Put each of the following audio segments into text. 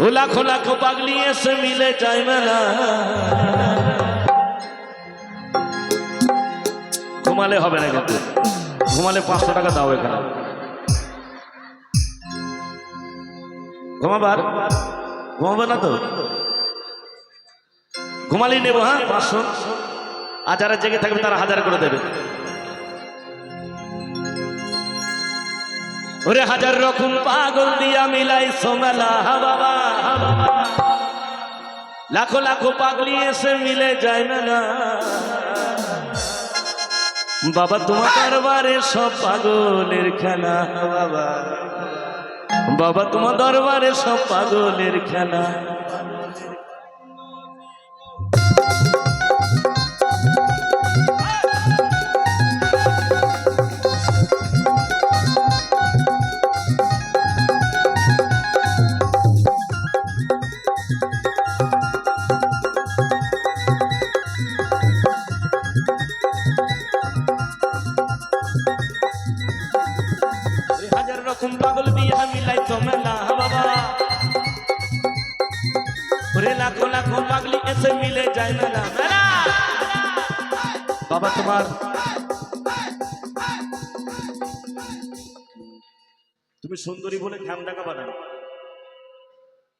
লাখো লাখো পাগলি এসে মিলে যায় মেলা। ঘুমালে হবে না কিন্তু। ঘুমালে পাঁচশো টাকা দাও এখানে। ঘুমাবার? ঘুমাবে না তো? ঘুমালেই নেব হ্যাঁ? পাঁচশো। আর যারা জেগে থাকবে, তারা হাজার করে দেবে। ওরে হাজার রকম পাগল দিয়া মিলাই সোমেলা বাবা লাখো লাখো পাগলি এসে মিলে যায় মেলা। বাবা, তোমার দরবারে সব পাগলের খেলা বাবা। বাবা, তোমার দরবারে সব পাগলের খেলা। বাবা তোমার তুমি সুন্দরী বলে ঘ্যাম ডাকা বানাও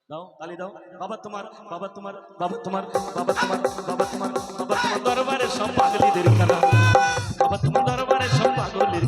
দাও তালি দাও বাবা তোমার বাবা তোমার বাবা তোমার বাবা তোমার বাবা তোমার বাবা তোমার দরবারে সব পাগলিদের খেলা বাবা তোমার দরবারে সব পাগলের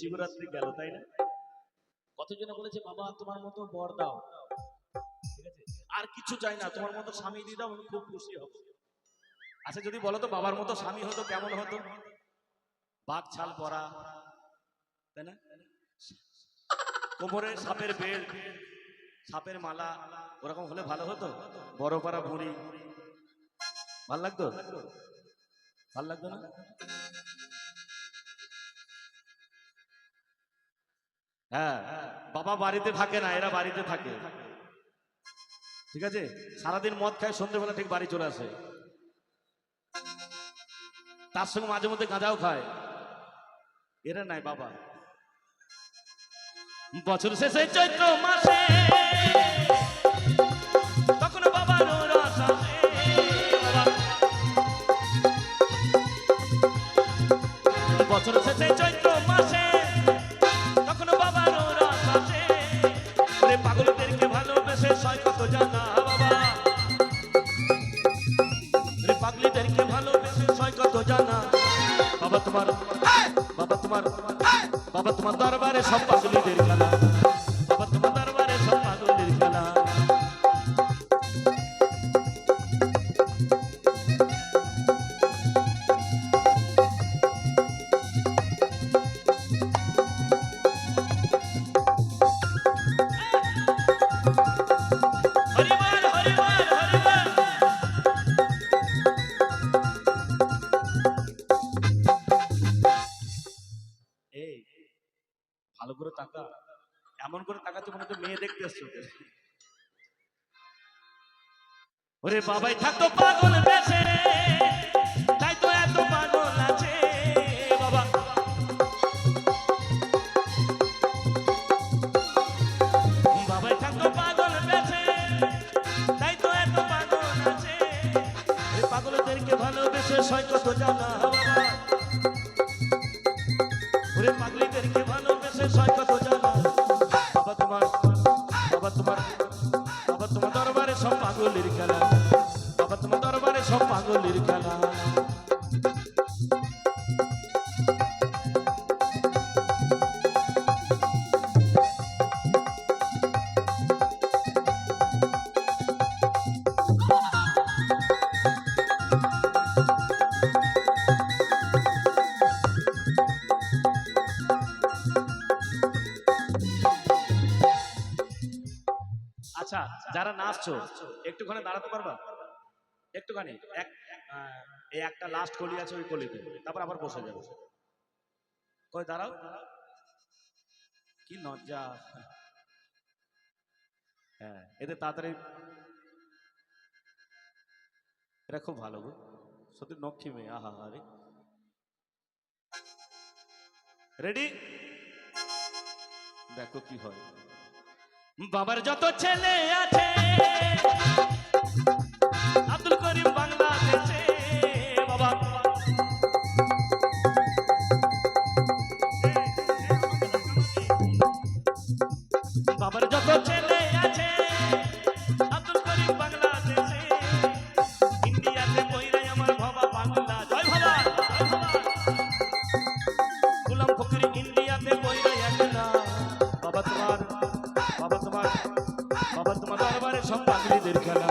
শিবরাত্রি গেল, তাই না? কতজনে বলেছে, বাবা, তোমার মতো বর দাও। ঠিক আছে? আর কিছু চাই না, তোমার মতো স্বামী দিয়ে দাও, আমি খুব খুশি হব। আচ্ছা যদি বলো তো, বাবার মতো স্বামী হতো, কেমন হতো? বাঘ ছাল পরা, তাই না? কোমরে সাপের বেল সাপের মালা, ওরকম হলে ভালো হতো? বড় পাড়া বুড়ি। ভালো লাগতো? ভালো লাগতো না? হ্যাঁ বাবা বাড়িতে থাকে না, এরা বাড়িতে থাকে। ঠিক আছে? সারাদিন মদ খায়, সন্ধ্যেবেলা ঠিক বাড়ি চলে আসে। তার সঙ্গে মাঝে মধ্যে গাঁজাও খায়। এরা নাই বাবা। বছর শেষে চৈত্র মাসে। বছর শেষে চৈত্র মাসে বাবা তোমার বাবা তোমার বাবা তোমার দরবারে সব পাগলিদের খেলা তাকা। এমন করে তাকাচ্ছে মনে হচ্ছে মেয়ে দেখতে আসছে ওদের ওরে বাবাই থাকতো পাগল বেশে। সব যারা নাচছো, একটুখানি দাঁড়াতে পারবা? একটুখানি, এক এই একটা লাস্ট কলি আছে ওই কলিতে, তারপর আবার বসে যাব কই, দাঁড়াও। কি লজ্জা। হ্যাঁ এদের তাড়াতাড়ি এটা খুব ভালো গো। সত্যি নক্ষী মেয়ে, আহা, আরে। রেডি দেখো কি হয়। বাবার যত ছেলে আছে বাবা তোমার বাবা তোমার দরবারে সব পাগলিদের খেলা।